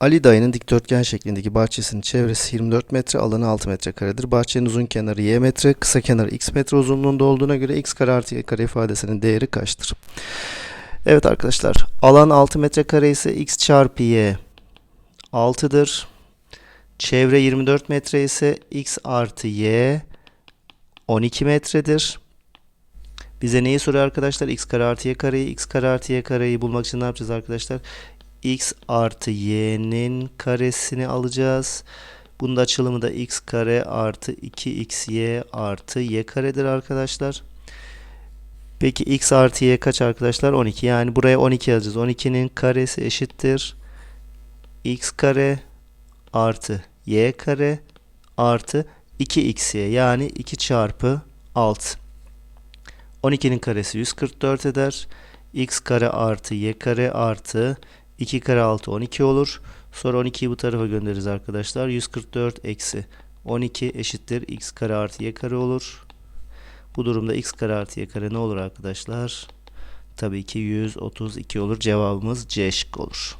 Ali dayının dikdörtgen şeklindeki bahçesinin çevresi 24 metre, alanı 6 metrekaredir. Bahçenin uzun kenarı y metre, kısa kenarı x metre uzunluğunda olduğuna göre x kare artı y kare ifadesinin değeri kaçtır? Evet arkadaşlar, alan 6 metrekare ise x çarpı y 6'dır. Çevre 24 metre ise x artı y 12 metredir. Bize neyi soruyor arkadaşlar? x kare artı y kareyi, x kare artı y kareyi bulmak için ne yapacağız arkadaşlar? X artı y'nin karesini alacağız. Bunun da açılımı da x kare artı 2xy artı y karedir arkadaşlar. Peki x artı y kaç arkadaşlar? 12. Yani buraya 12 yazacağız. 12'nin karesi eşittir. x kare artı y kare artı 2xy yani 2 çarpı 6. 12'nin karesi 144 eder. x kare artı y kare artı 2 kare 6 12 olur. Sonra 12'yi bu tarafa göndeririz arkadaşlar. 144 eksi 12 eşittir x kare artı y kare olur. Bu durumda x kare artı y kare ne olur arkadaşlar? Tabii ki 132 olur. Cevabımız C şıkkı olur.